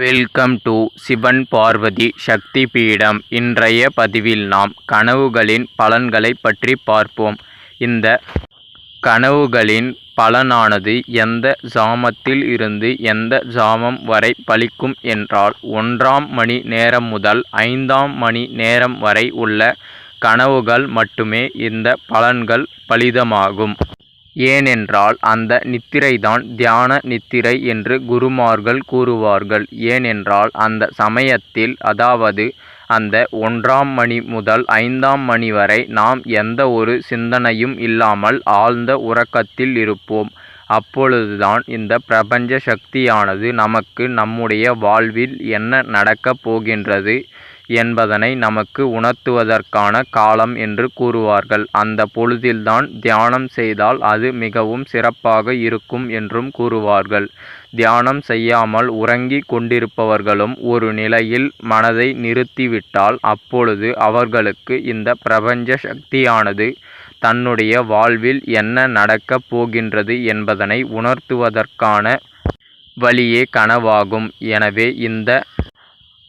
Welcome to Sivan Parvathi சக்தி பீடம் இன்றைய பதிவில் நாம் கனவுகளின் பலன்களை பற்றி பார்ப்போம். இந்த கனவுகளின் பலனானது எந்த ஜாமத்தில் இருந்து எந்த ஜாமம் வரை பலிக்கும் என்றால் ஒன்றாம் மணி நேரம் முதல் ஐந்தாம் மணி நேரம் வரை உள்ள கனவுகள் மட்டுமே இந்த பலன்கள் பலிதமாகும். ஏனென்றால் அந்த நித்திரைதான் தியான நித்திரை என்று குருமார்கள் கூறுவார்கள். ஏனென்றால் அந்த சமயத்தில் அதாவது அந்த ஒன்றாம் மணி முதல் ஐந்தாம் மணி வரை நாம் எந்த ஒரு சிந்தனையும் இல்லாமல் ஆழ்ந்த உறக்கத்தில் இருப்போம். அப்பொழுதுதான் இந்த பிரபஞ்ச சக்தியானது நமக்கு நம்முடைய வாழ்வில் என்ன நடக்கப் போகின்றது? என்பதனை நமக்கு உணர்த்துவதற்கான காலம் என்று கூறுவார்கள். அந்த பொழுதில்தான் தியானம் செய்தால் அது மிகவும் சிறப்பாக இருக்கும் என்றும் கூறுவார்கள். தியானம் செய்யாமல் உறங்கி கொண்டிருப்பவர்களும் ஒரு நிலையில் மனதை நிறுத்திவிட்டால் அப்பொழுது அவர்களுக்கு இந்த பிரபஞ்ச சக்தியானது தன்னுடைய வாழ்வில் என்ன நடக்கப் போகின்றது என்பதனை உணர்த்துவதற்கான வழியே கனவாகும். எனவே இந்த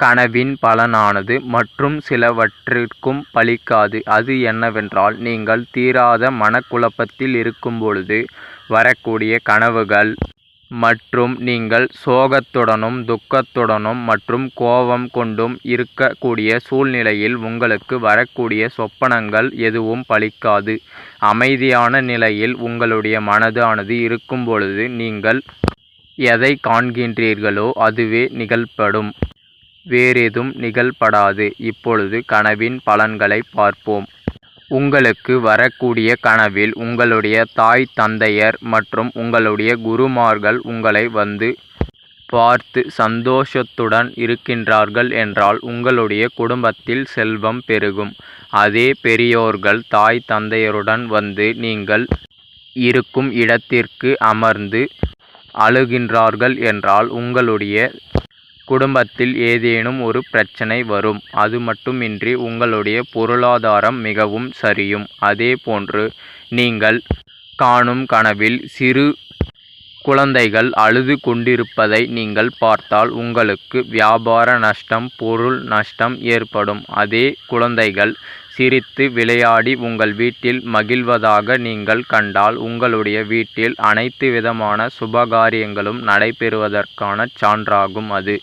கனவின் பலனானது மற்றும் சிலவற்றிற்கும் பலிக்காது அது என்னவென்றால் நீங்கள் தீராத மனக்குழப்பத்தில் இருக்கும்பொழுது வரக்கூடிய கனவுகள் மற்றும் நீங்கள் சோகத்துடனும் துக்கத்துடனும் மற்றும் கோபம் கொண்டும் இருக்கக்கூடிய சூழ்நிலையில் உங்களுக்கு வரக்கூடிய சொப்பனங்கள் எதுவும் பலிக்காது அமைதியான நிலையில் உங்களுடைய மனதானது இருக்கும் பொழுது நீங்கள் எதை காண்கின்றீர்களோ அதுவே நிகழ்படும். வேறெதும் நிகழ்படாது. இப்பொழுது கனவின் பலன்களை பார்ப்போம். உங்களுக்கு வரக்கூடிய கனவில் உங்களுடைய தாய் தந்தையர் மற்றும் உங்களுடைய குருமார்கள் உங்களை வந்து பார்த்து சந்தோஷத்துடன் இருக்கின்றார்கள் என்றால் உங்களுடைய குடும்பத்தில் செல்வம் பெருகும். அதே பெரியோர்கள் தாய் தந்தையருடன் வந்து நீங்கள் இருக்கும் இடத்திற்கு அமர்ந்து அழுகின்றார்கள் என்றால் உங்களுடைய குடும்பத்தில் ஏதேனும் ஒரு பிரச்சனை வரும் அது மட்டுமின்றி உங்களுடைய பொருளாதாரம் மிகவும் சரியும். அதே போன்று நீங்கள் காணும் கனவில் சிறு குழந்தைகள் அழுது கொண்டிருப்பதை நீங்கள் பார்த்தால் உங்களுக்கு வியாபார நஷ்டம் பொருள் நஷ்டம் ஏற்படும். அதே குழந்தைகள் சிரித்து விளையாடி உங்கள் வீட்டில் மகிழ்வதாக நீங்கள் கண்டால் உங்களுடைய வீட்டில் அனைத்து விதமான சுபகாரியங்களும் நடைபெறுவதற்கான சான்றாகும் அது.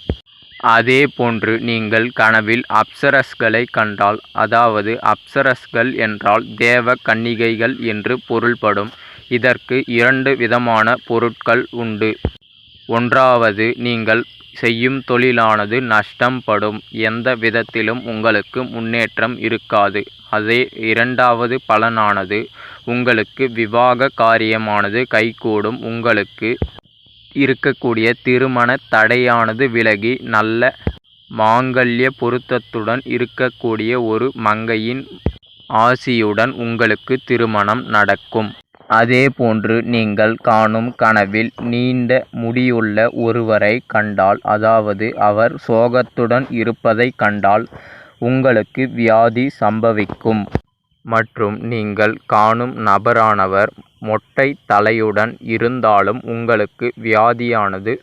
அதே போன்று நீங்கள் கனவில் அப்சரஸ்களை கண்டால் அதாவது அப்சரஸ்கள் என்றால் தேவ கன்னிகைகள் என்று பொருள்படும். இதற்கு இரண்டு விதமான பொருட்கள் உண்டு. ஒன்றாவது நீங்கள் செய்யும் தொழிலானது நஷ்டம் படும் எந்த விதத்திலும் உங்களுக்கு முன்னேற்றம் இருக்காது. அதே இரண்டாவது பலனானது உங்களுக்கு விவாக காரியமானது கைகூடும். உங்களுக்கு இருக்கக்கூடிய திருமண தடையானது விலகி நல்ல மாங்கல்ய பொருத்தத்துடன் இருக்கக்கூடிய ஒரு மங்கையின் ஆசியுடன் உங்களுக்கு திருமணம் நடக்கும். அதே போன்று நீங்கள் காணும் கனவில் நீண்ட முடியுள்ள ஒருவரை கண்டால் அதாவது அவர் சோகத்துடன் இருப்பதை கண்டால் உங்களுக்கு வியாதி சம்பவிக்கும். மற்றும் நீங்கள் காணும் நபரானவர் மொட்டை தலையுடன் இருந்தாலும் உங்களுக்கு வியாதியானது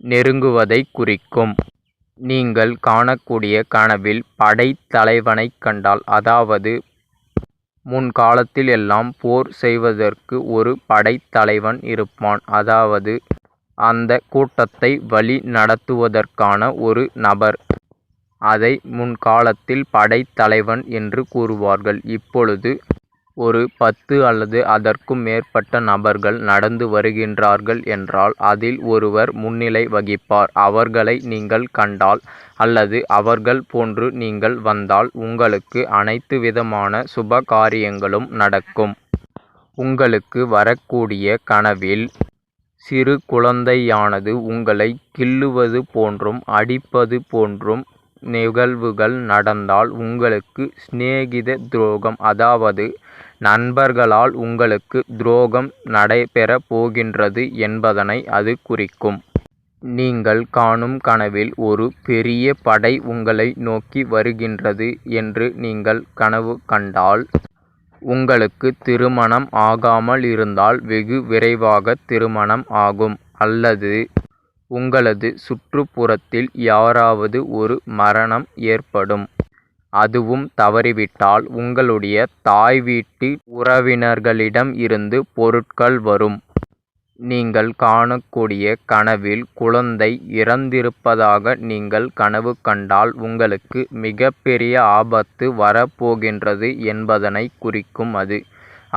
நெருங்குவதை குறிக்கும். நீங்கள் காணக்கூடிய கனவில் படைத்தலைவனைக் கண்டால் அதாவது முன்காலத்தில் எல்லாம் போர் செய்வதற்கு ஒரு படைத்தலைவன் இருப்பான். அதாவது அந்த கூட்டத்தை வழி நடத்துவதற்கான ஒரு நபர். அதை முன்காலத்தில் படைத்தலைவன் என்று கூறுவார்கள். இப்பொழுது ஒரு பத்து அல்லது அதற்கும் மேற்பட்ட நபர்கள் நடந்து வருகின்றார்கள் என்றால் அதில் ஒருவர் முன்னிலை வகிப்பார். அவர்களை நீங்கள் கண்டால் அல்லது அவர்கள் போன்று நீங்கள் வந்தால் உங்களுக்கு அனைத்து விதமான சுப காரியங்களும் நடக்கும். உங்களுக்கு வரக்கூடிய கனவில் சிறு குழந்தையானது உங்களை கிள்ளுவது போன்றும் அடிப்பது போன்றும் நிகழ்வுகள் நடந்தால் உங்களுக்கு சிநேகித துரோகம் அதாவது நண்பர்களால் உங்களுக்கு துரோகம் நடைபெறப் போகின்றது என்பதனை அது குறிக்கும். நீங்கள் காணும் கனவில் ஒரு பெரிய படை உங்களை நோக்கி வருகின்றது என்று நீங்கள் கனவு கண்டால் உங்களுக்கு திருமணம் ஆகாமல் இருந்தால் வெகு விரைவாக திருமணம் ஆகும் அல்லது உங்களது சுற்றுப்புறத்தில் யாராவது ஒரு மரணம் ஏற்படும். அதுவும் தவறிவிட்டால் உங்களுடைய தாய் வீட்டு உறவினர்களிடம் இருந்து பொருட்கள் வரும். நீங்கள் காணக்கூடிய கனவில் குழந்தை இறந்திருப்பதாக நீங்கள் கனவு கண்டால் உங்களுக்கு மிகப்பெரிய ஆபத்து வரப்போகின்றது என்பதனை குறிக்கும் அது.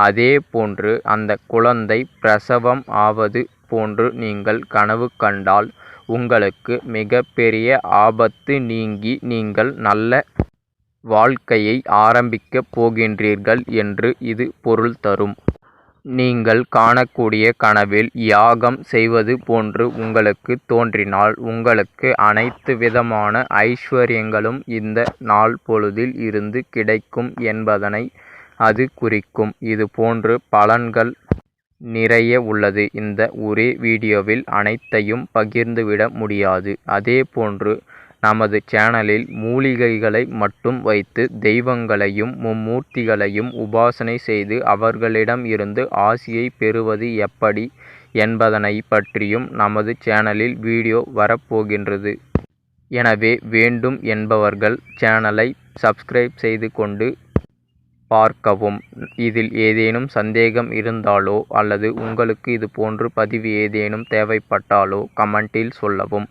அதே போன்று அந்த குழந்தை பிரசவம் ஆவது போன்று நீங்கள் கனவு கண்டால் உங்களுக்கு மிகப்பெரிய ஆபத்து நீங்கி நீங்கள் நல்ல வாழ்க்கையை ஆரம்பிக்கப் போகின்றீர்கள் என்று இது பொருள் தரும். நீங்கள் காணக்கூடிய கனவில் யாகம் செய்வது போன்று உங்களுக்கு தோன்றினால் உங்களுக்கு அனைத்து விதமான ஐஸ்வர்யங்களும் இந்த நாள் பொழுதில் இருந்து கிடைக்கும் என்பதனை அது குறிக்கும். இது போன்று பலன்கள் நிறைய உள்ளது. இந்த ஒரே வீடியோவில் அனைத்தையும் பகிர்ந்துவிட முடியாது. அதே போன்று நமது சேனலில் மூலிகைகளை மட்டும் வைத்து தெய்வங்களையும் மும்மூர்த்திகளையும் உபாசனை செய்து அவர்களிடம் இருந்து ஆசியை பெறுவது எப்படி என்பதனை பற்றியும் நமது சேனலில் வீடியோ வரப்போகின்றது. எனவே வேண்டும் என்பவர்கள் சேனலை சப்ஸ்கிரைப் செய்து கொண்டு பார்க்கவும். இதில் ஏதேனும் சந்தேகம் இருந்தாலோ அல்லது உங்களுக்கு இது போன்று பதிவு ஏதேனும் தேவைப்பட்டாலோ கமெண்டில் சொல்லவும்.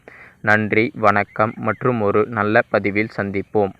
நன்றி வணக்கம் மற்றும் ஒரு நல்ல பதிவில் சந்திப்போம்.